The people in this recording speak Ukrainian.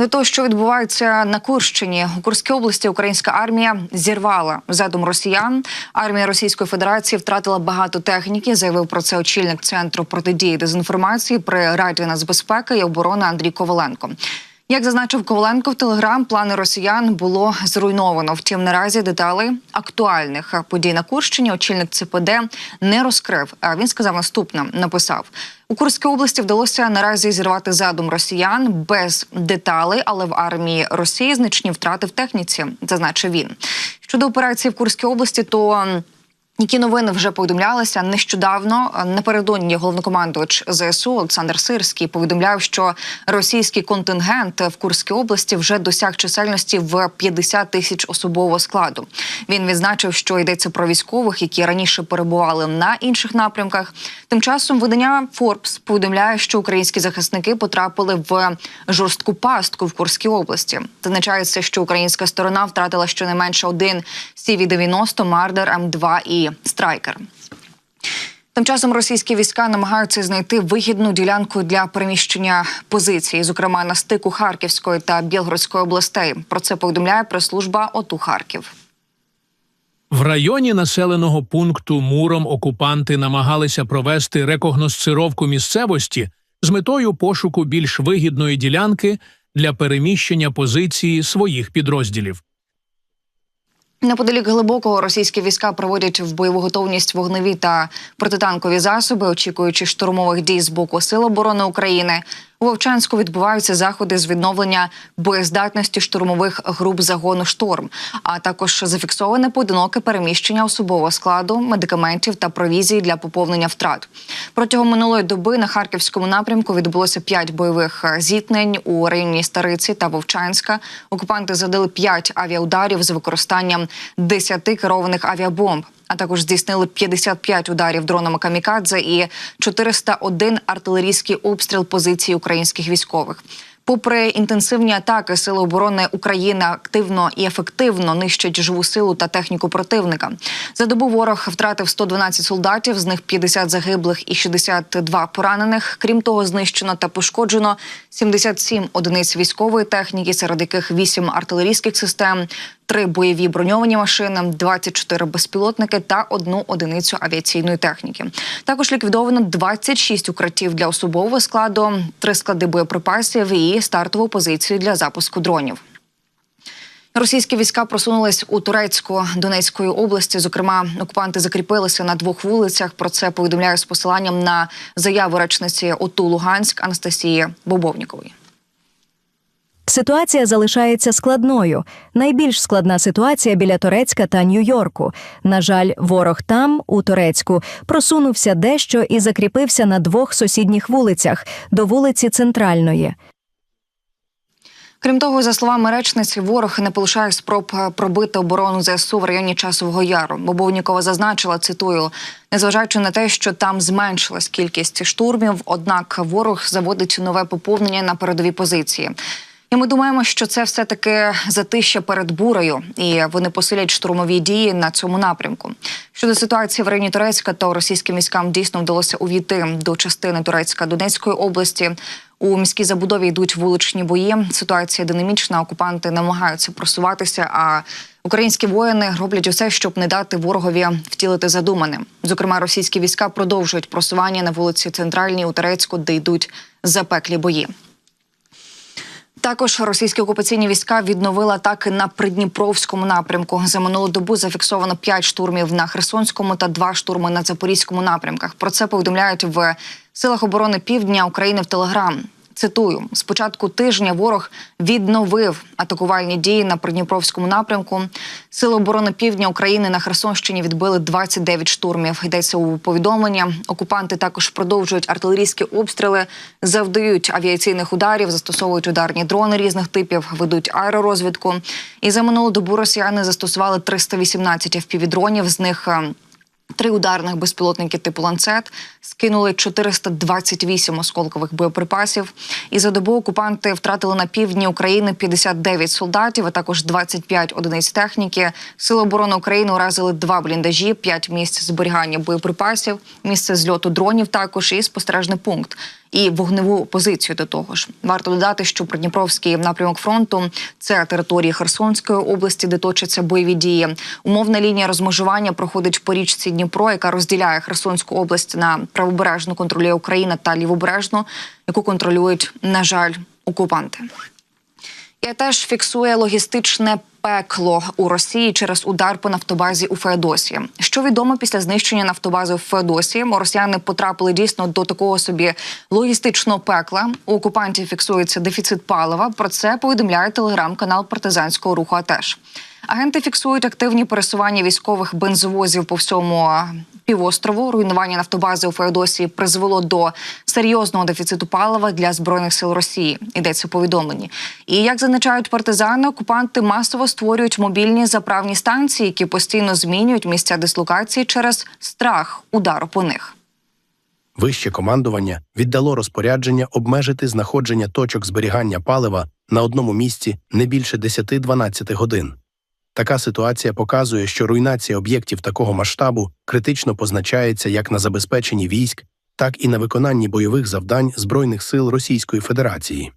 До того, що відбувається на Курщині у Курській області, українська армія зірвала задум росіян. Армія Російської Федерації втратила багато техніки. Заявив про це очільник центру протидії дезінформації при Раді нацбезпеки і оборони Андрій Коваленко. Як зазначив Коваленко в телеграм, плани росіян було зруйновано. Втім, наразі деталей актуальних подій на Курщині очільник ЦПД не розкрив. А він сказав наступне: написав у Курській області вдалося наразі зірвати задум росіян без деталей, але в армії Росії значні втрати в техніці, зазначив він. Щодо операції в Курській області, то які новини вже повідомлялися нещодавно напередодні головнокомандувач ЗСУ Олександр Сирський повідомляв, що російський контингент в Курській області вже досяг чисельності в 50 тисяч особового складу. Він відзначив, що йдеться про військових, які раніше перебували на інших напрямках. Тим часом видання Forbes повідомляє, що українські захисники потрапили в жорстку пастку в Курській області. Зазначається, що українська сторона втратила щонайменше один CV-90, Мардер М2 і Страйкер. Тим часом російські війська намагаються знайти вигідну ділянку для переміщення позицій, зокрема на стику Харківської та Білгородської областей. Про це повідомляє прес-служба ОТУ Харків. В районі населеного пункту Муром окупанти намагалися провести рекогносцировку місцевості з метою пошуку більш вигідної ділянки для переміщення позиції своїх підрозділів. Неподалік глибокого російські війська проводять в бойову готовність вогневі та протитанкові засоби, очікуючи штурмових дій з боку Сил оборони України. У Вовчанську відбуваються заходи з відновлення боєздатності штурмових груп загону шторм, а також зафіксоване поодиноке переміщення особового складу, медикаментів та провізії для поповнення втрат. Протягом минулої доби на харківському напрямку відбулося п'ять бойових е, зіткнень у районі Стариці та Вовчанська. Окупанти задали п'ять авіаударів з використанням 10 керованих авіабомб а також здійснили 55 ударів дронами камікадзе і 401 артилерійський обстріл позицій українських військових. Попри інтенсивні атаки, сили оборони України активно і ефективно нищать живу силу та техніку противника. За добу ворог втратив 112 солдатів, з них 50 загиблих і 62 поранених. Крім того, знищено та пошкоджено 77 одиниць військової техніки, серед яких 8 артилерійських систем, три бойові броньовані машини, 24 безпілотники та одну одиницю авіаційної техніки. Також ліквідовано 26 укриттів для особового складу, три склади боєприпасів і стартову позицію для запуску дронів. Російські війська просунулись у Турецьку Донецької області. Зокрема, окупанти закріпилися на двох вулицях. Про це повідомляю з посиланням на заяву речниці ОТУ Луганськ Анастасії Бобовнікової. Ситуація залишається складною. Найбільш складна ситуація біля Турецька та Нью-Йорку. На жаль, ворог там, у Турецьку, просунувся дещо і закріпився на двох сусідніх вулицях до вулиці Центральної. Крім того, за словами речниці, ворог не полишає спроб е, пробити оборону ЗСУ в районі часового яру. Бобовнікова зазначила, цитую, незважаючи на те, що там зменшилась кількість штурмів, однак ворог заводить нове поповнення на передові позиції. І ми думаємо, що це все таки затища перед бурею, і вони посилять штурмові дії на цьому напрямку. Щодо ситуації в районі Турецька, то російським військам дійсно вдалося увійти до частини Турецька Донецької області. У міській забудові йдуть вуличні бої. Ситуація динамічна. Окупанти намагаються просуватися. А українські воїни роблять усе, щоб не дати ворогові втілити задумане. Зокрема, російські війська продовжують просування на вулиці Центральній у Турецьку, де йдуть запеклі бої. Також російські окупаційні війська відновили атаки на Придніпровському напрямку. За минулу добу зафіксовано 5 штурмів на Херсонському та 2 штурми на Запорізькому напрямках. Про це повідомляють в силах оборони Півдня України в Телеграм. Цитую: з початку тижня ворог відновив атакувальні дії на Придніпровському напрямку. Сили оборони Півдня України на Херсонщині відбили 29 штурмів. Йдеться у повідомленні. Окупанти також продовжують артилерійські обстріли, завдають авіаційних ударів, застосовують ударні дрони різних типів, ведуть аеророзвідку. І за минулу добу росіяни застосували 318 впівдронів, з них. Три ударних безпілотники типу ланцет скинули 428 осколкових боєприпасів. І за добу окупанти втратили на півдні України 59 солдатів, а також 25 одиниць техніки. Сили оборони України уразили два бліндажі, п'ять місць зберігання боєприпасів, місце зльоту дронів також і спостережний пункт. і вогневу позицію до того ж. Варто додати, що Придніпровський напрямок фронту це території Херсонської області, де точаться бойові дії. Умовна лінія розмежування проходить по річці Дніпро, яка розділяє Херсонську область на правобережну контролює Україна та лівобережну, яку контролюють, на жаль, окупанти. І теж фіксує логістичне пекло у Росії через удар по нафтобазі у Феодосії. Що відомо після знищення нафтобази в Феодосії, росіяни потрапили дійсно до такого собі логістичного пекла. У окупантів фіксується дефіцит палива. Про це повідомляє телеграм-канал партизанського руху. АТЕШ. Агенти фіксують активні пересування військових бензовозів по всьому півострову. Руйнування нафтобази у Феодосії призвело до серйозного дефіциту палива для збройних сил Росії. Йдеться у повідомленні. І як зазначають партизани, окупанти масово створюють мобільні заправні станції, які постійно змінюють місця дислокації через страх удару по них. Вище командування віддало розпорядження обмежити знаходження точок зберігання палива на одному місці не більше 10-12 годин. Така ситуація показує, що руйнація об'єктів такого масштабу критично позначається як на забезпеченні військ, так і на виконанні бойових завдань Збройних сил Російської Федерації.